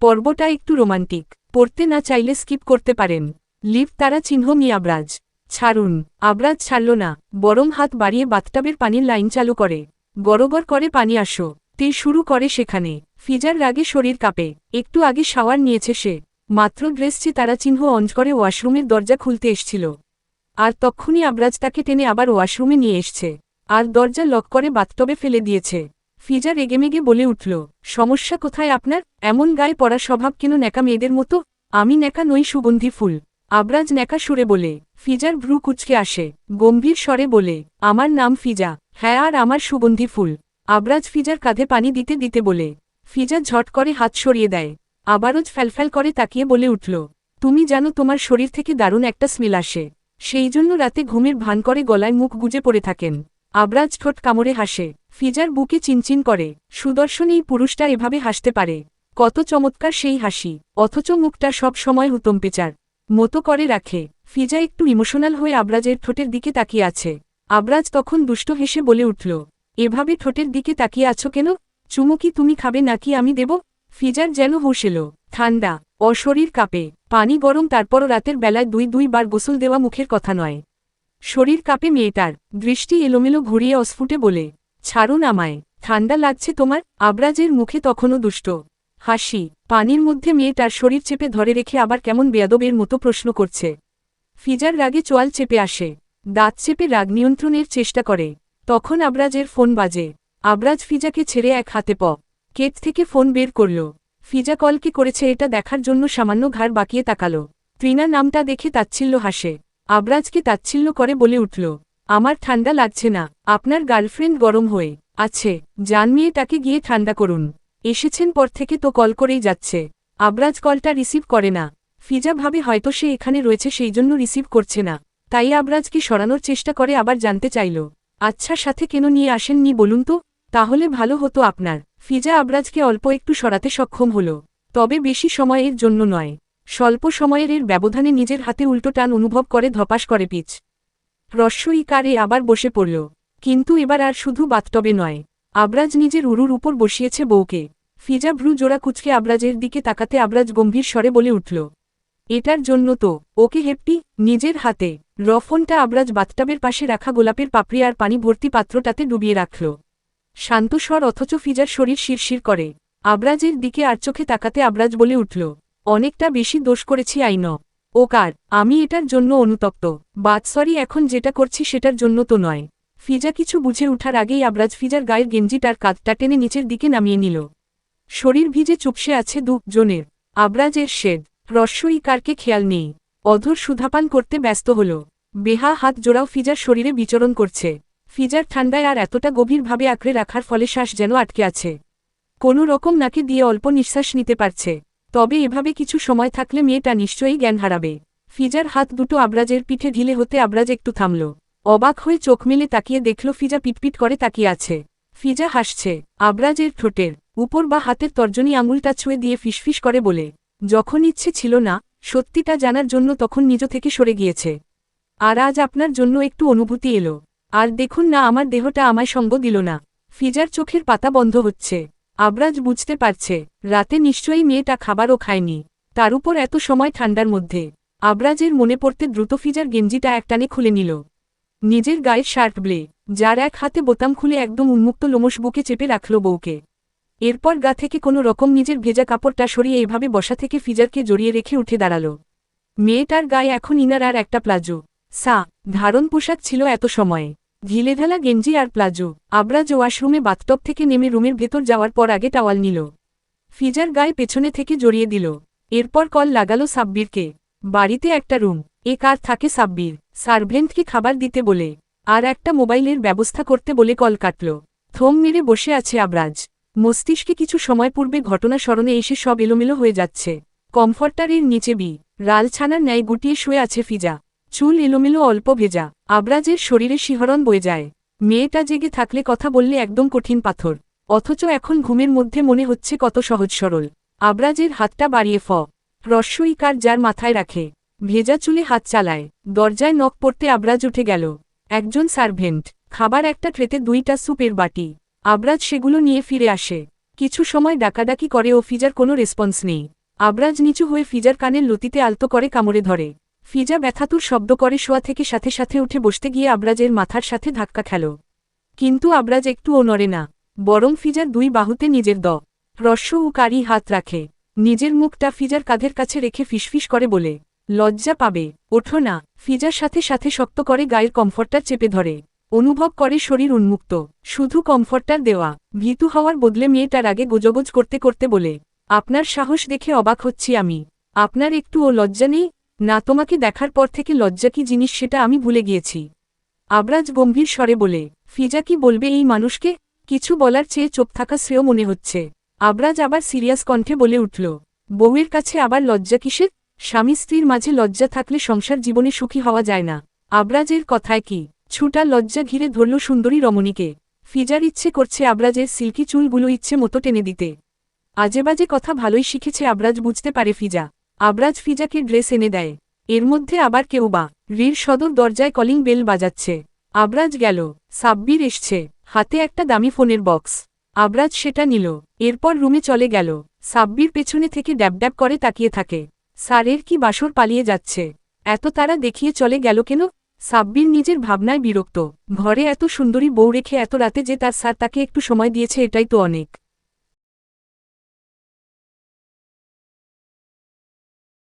পর্বটা একটু রোমান্টিক। পড়তে না চাইলে স্কিপ করতে পারেন। লিভ তারা চিহ্ন মি আবরাজ। ছাড়ুন। আবরাজ ছাড়ল না। বরং হাত বাড়িয়ে বাথটাবের পানির লাইন চালু করে। গড়গড় করে পানি আসো। তে শুরু করে সেখানে। ফিজার রাগে শরীর কাঁপে। একটু আগে শাওয়ার নিয়েছে সে। মাত্র ড্রেসটি তারা চিহ্ন অঞ্জ করে ওয়াশরুমের দরজা খুলতে এসছিল। আর তক্ষুনি আবরাজ তাকে টেনে আবার ওয়াশরুমে নিয়ে এসছে। আর দরজা লক করে বাথটবে ফেলে দিয়েছে। ফিজা রেগেমেগে বলে উঠল, সমস্যা কোথায় আপনার? এমন গায়ে পড়া স্বভাব কেন ন্যাকা মেয়েদের মতো? আমি ন্যাকা নই সুগন্ধি ফুল। আবরাজ ন্যাকা সুরে বলে, ফিজার ভ্রু কুচকে আসে। গম্ভীর স্বরে বলে, আমার নাম ফিজা। হ্যাঁ আর আমার সুগন্ধি ফুল। আবরাজ ফিজার কাঁধে পানি দিতে দিতে বলে, ফিজা ঝট করে হাত সরিয়ে দেয়। আবারও ফ্যালফ্যাল করে তাকিয়ে বলে উঠল, তুমি জানো তোমার শরীর থেকে দারুণ একটা স্মেল আসে। সেই জন্য রাতে ঘুমের ভান করে গলায় মুখ গুজে পড়ে থাকেন। আবরাজ ঠোঁট কামড়ে হাসে। ফিজার বুকে চিনচিন করে। সুদর্শন এই পুরুষটা এভাবে হাসতে পারে। কত চমৎকার সেই হাসি। অথচ মুখটা সব সময় হুতম পেচার। মতো করে রাখে। ফিজা একটু ইমোশনাল হয়ে আবরাজের ঠোঁটের দিকে তাকিয়ে আছে। আবরাজ তখন দুষ্ট হেসে বলে উঠল, এভাবে ঠোঁটের দিকে তাকিয়ে আছো কেন? চুমু কি তুমি খাবে নাকি আমি দেব? ফিজার যেন হুঁশ এলো ঠান্ডা অশরীর কাপে। পানি গরম তারপরও রাতের বেলায় দুই দুই বার গোসল দেওয়া মুখের কথা নয়। শরীর কাঁপে মেয়েটার। দৃষ্টি এলোমেলো ঘুরিয়ে অস্ফুটে বলে, ছাড়ুন আমায়, ঠান্ডা লাগছে তোমার? আবরাজের মুখে তখনও দুষ্ট হাসি। পানির মধ্যে মেয়েটার শরীর চেপে ধরে রেখে আবার কেমন বেয়াদবের মতো প্রশ্ন করছে। ফিজার রাগে চোয়াল চেপে আসে। দাঁত চেপে রাগ নিয়ন্ত্রণের চেষ্টা করে। তখন আবরাজের ফোন বাজে। আবরাজ ফিজাকে ছেড়ে এক হাতে প, কেট থেকে ফোন বের করল। ফিজা কলকে করেছে এটা দেখার জন্য সামান্য ঘাড় বাকিয়ে তাকালো। ত্রিনা নামটা দেখে তাচ্ছিল্য হাসে। আবরাজকে তাচ্ছিল্য করে বলে উঠল, আমার ঠান্ডা লাগছে না, আপনার গার্লফ্রেন্ড গরম হয়ে আছে জান মেয়ে তাকে গিয়ে ঠান্ডা করুন। এসেছেন পর থেকে তো কল করেই যাচ্ছে। আবরাজ কলটা রিসিভ করে না। ফিজা ভাবে হয়তো সে এখানে রয়েছে, সেই জন্য রিসিভ করছে না। তাই আবরাজকে সরানোর চেষ্টা করে আবার জানতে চাইল আচ্ছা সাথে কেন নিয়ে আসেননি বলুন তো? তাহলে ভালো হতো আপনার। ফিজা আবরাজকে অল্প একটু সরাতে সক্ষম হল, তবে বেশি সময়ের জন্য নয়। স্বল্প সময়ের এর ব্যবধানে নিজের হাতে উল্টো টান অনুভব করে ধপাস করে পিচ। রস্যই কারে আবার বসে পড়ল। কিন্তু এবার আর শুধু বাথটবে নয়। আবরাজ নিজের উরুর উপর বসিয়েছে বউকে। ফিজা ভ্রু জোড়া কুচকে আবরাজের দিকে তাকাতে আবরাজ গম্ভীর স্বরে বলে উঠল, এটার জন্য তো ওকে হেপটি, নিজের হাতে। রফনটা আবরাজ বাথটাবের পাশে রাখা গোলাপের পাপড়ি আর পানি ভর্তি পাত্রটাতে ডুবিয়ে রাখল। শান্তস্বর অথচ ফিজার শরীর শিরশির করে। আবরাজের দিকে আর চোখে তাকাতে আবরাজ বলে উঠল অনেকটা বেশি দোষ করেছি আইন ও কার, আমি এটার জন্য অনুতপ্ত। বাদসরি এখন যেটা করছি সেটার জন্য তো নয়। ফিজা কিছু বুঝে উঠার আগেই আবরাজ ফিজার গায়ের গেঞ্জিটার কাঁধটা টেনে নিচের দিকে নামিয়ে নিল। শরীর ভিজে চুপসে আছে দু জনের। আবরাজের শেড। রস্যই কারকে খেয়াল নেই। অধর সুধাপান করতে ব্যস্ত হল। বেহা হাত জোড়াও ফিজার শরীরে বিচরণ করছে। ফিজার ঠান্ডায় আর এতটা গভীরভাবে আঁকড়ে রাখার ফলে শ্বাস যেন আটকে আছে। কোনো রকম নাকে দিয়ে অল্প নিঃশ্বাস নিতে পারছে। তবে এভাবে কিছু সময় থাকলে মেয়েটা নিশ্চয়ই জ্ঞান হারাবে। ফিজার হাত দুটো আবরাজের পিঠে ঢিলে হতে আবরাজ একটু থামল। অবাক হয়ে চোখ মেলে তাকিয়ে দেখল ফিজা পিটপিট করে তাকিয়ে আছে। ফিজা হাসছে, আবরাজের ঠোঁটের উপর বা হাতের তর্জনী আঙুলটা ছুঁয়ে দিয়ে ফিসফিস করে বলে, যখন ইচ্ছে ছিল না, সত্যিটা জানার জন্য তখন নিজ থেকে সরে গিয়েছে। আর আজ আপনার জন্য একটু অনুভূতি এলো। আর দেখুন না, আমার দেহটা আমায় সঙ্গ দিল না। ফিজার চোখের পাতা বন্ধ হচ্ছে। আবরাজ বুঝতে পারছে, রাতে নিশ্চয়ই মেয়েটা খাবারও খায়নি। তার উপর এত সময় ঠান্ডার মধ্যে, আবরাজের মনে পড়তে দ্রুত ফিজার গেঞ্জিটা একটানে খুলে নিল। নিজের গায়ের শার্ট ব্লে, যার এক হাতে বোতাম খুলে একদম উন্মুক্ত লোমস বুকে চেপে রাখল বউকে। এরপর গা থেকে কোনো রকম নিজের ভেজা কাপড়টা সরিয়ে এভাবে বসা থেকে ফিজারকে জড়িয়ে রেখে উঠে দাঁড়াল। মেয়েটার গায়ে এখন ইনার আর একটা প্লাজো। সা, ধারণ পোশাক ছিল এত সময়ে। ঢিলেঢালা গেঞ্জি আর প্লাজো। আবরাজ ওয়াশরুমে বাথটপ থেকে নেমে রুমের ভেতর যাওয়ার পর আগে টাওয়াল নিল। ফিজার গায়ে পেছনে থেকে জড়িয়ে দিল। এরপর কল লাগালো সাব্বিরকে। বাড়িতে একটা রুম। এ কার থাকে সাব্বির? সার্ভেন্টকে খাবার দিতে বলে। আর একটা মোবাইলের ব্যবস্থা করতে বলে কল কাটল। থম মেরে বসে আছে আবরাজ। মস্তিষ্কে কিছু সময় পূর্বে ঘটনা স্মরণে এসে সব এলোমেলো হয়ে যাচ্ছে। কমফর্টারের নিচে বি। রাল ছানার ন্যায় গুটিয়ে শুয়ে আছে ফিজা। চুল এলোমেলো অল্প ভেজা, আবরাজের শরীরে শিহরণ বয়ে যায়। মেয়েটা জেগে থাকলে কথা বললে একদম কঠিন পাথর, অথচ এখন ঘুমের মধ্যে মনে হচ্ছে কত সহজ সরল। আবরাজের হাতটা বাড়িয়ে ফ, রস্যই কার যার মাথায় রাখে। ভেজা চুলে হাত চালায়, দরজায় নখ পড়তে আবরাজ উঠে গেল। একজন সার্ভেন্ট, খাবার একটা ট্রেতে দুইটা সুপের বাটি। আবরাজ সেগুলো নিয়ে ফিরে আসে। কিছু সময় ডাকাডাকি করে ও ফিজার কোনো রেসপন্স নেই। আবরাজ নিচু হয়ে ফিজার কানের লতিতে আলতো করে কামড়ে ধরে। ফিজা ব্যথাতুর শব্দ করে শোয়া থেকে সাথে সাথে উঠে বসতে গিয়ে আবরাজের মাথার সাথে ধাক্কা খেল। কিন্তু আবরাজ একটুও নড়ে না, বরং ফিজার দুই বাহুতে নিজের দ, রস্য ও কারি হাত রাখে। নিজের মুখটা ফিজার কাঁধের কাছে রেখে ফিসফিস করে বলে, লজ্জা পাবে, ওঠো না। ফিজার সাথে সাথে শক্ত করে গায়ের কমফর্টার চেপে ধরে। অনুভব করে শরীর উন্মুক্ত, শুধু কমফর্টার দেওয়া। ভীতু হওয়ার বদলে মেয়েটার আগে গোজগোজ করতে করতে বলে, আপনার সাহস দেখে অবাক হচ্ছি আমি। আপনার একটু ও লজ্জা নেই? না তোমাকে দেখার পর থেকে লজ্জা কি জিনিস সেটা আমি ভুলে গিয়েছি। আবরাজ গম্ভীর স্বরে বলে, ফিজা কি বলবে এই মানুষকে? কিছু বলার চেয়ে চোখ থাকা শ্রেয় মনে হচ্ছে। আবরাজ আবার সিরিয়াস কণ্ঠে বলে উঠল, বউয়ের কাছে আবার লজ্জা কিসের? স্বামী স্ত্রীর মাঝে লজ্জা থাকলে সংসার জীবনে সুখী হওয়া যায় না। আবরাজের কথায় কি? ছুটা লজ্জা ঘিরে ধরল সুন্দরী রমণীকে। ফিজার ইচ্ছে করছে আবরাজের সিল্কি চুলগুলো ইচ্ছে মতো টেনে দিতে। আজেবাজে কথা ভালোই শিখেছে আবরাজ, বুঝতে পারে ফিজা। আবরাজ ফিজাকে ড্রেস এনে দেয়। এর মধ্যে আবার কেউ বা। রির সদর দরজায় কলিং বেল বাজাচ্ছে। আবরাজ গেল। সাব্বির এসছে। হাতে একটা দামি ফোনের বক্স। আবরাজ সেটা নিল। এরপর রুমে চলে গেল। সাব্বির পেছনে থেকে ড্যাব করে তাকিয়ে থাকে। স্যারের কি বাসর পালিয়ে যাচ্ছে? এত তারা দেখিয়ে চলে গেল কেন? সাব্বির নিজের ভাবনায় বিরক্ত। ঘরে এত সুন্দরী বউ রেখে এত রাতে যে তার স্যার তাকে একটু সময় দিয়েছে এটাই তো অনেক।